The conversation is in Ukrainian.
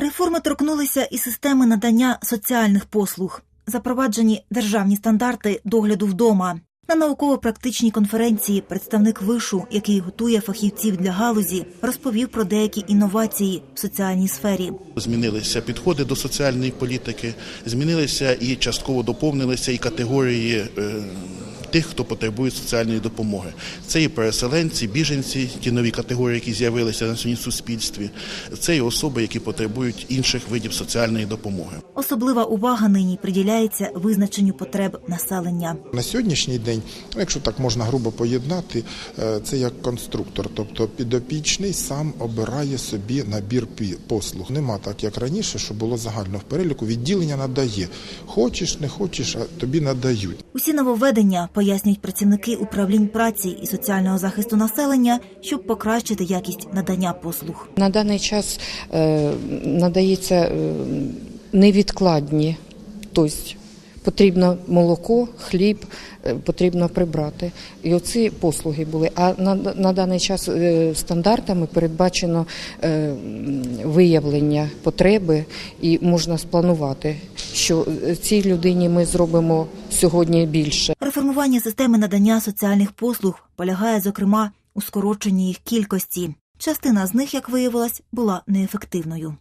Реформи торкнулися і системи надання соціальних послуг, запроваджені державні стандарти догляду вдома. На науково-практичній конференції представник вишу, який готує фахівців для галузі, розповів про деякі інновації в соціальній сфері. Змінилися підходи до соціальної політики, змінилися і частково доповнилися і категорії е, тих, хто потребує соціальної допомоги. Це і переселенці, біженці, ті нові категорії, які з'явилися на сьогодні в суспільстві. Це і особи, які потребують інших видів соціальної допомоги. Особлива увага нині приділяється визначенню потреб населення. На сьогоднішній день, ну, якщо так можна грубо поєднати, е, це як конструктор, тобто підопічний сам обирає собі набір пі- послуг. Нема так, як раніше, що було загально в переліку. Відділення надає. Хочеш, не хочеш, а тобі надають. Усі нововведення пояснюють працівники управлінь праці і соціального захисту населення, щоб покращити якість надання послуг. На даний час е, надається е, невідкладні, тобто потрібно молоко, хліб, е, потрібно прибрати. І оці послуги були. А на, на даний час стандартами передбачено виявлення потреби і можна спланувати, що цій людині ми зробимо сьогодні більше. Реформування системи надання соціальних послуг полягає, зокрема, у скороченні їх кількості. Частина з них, як виявилось, була неефективною.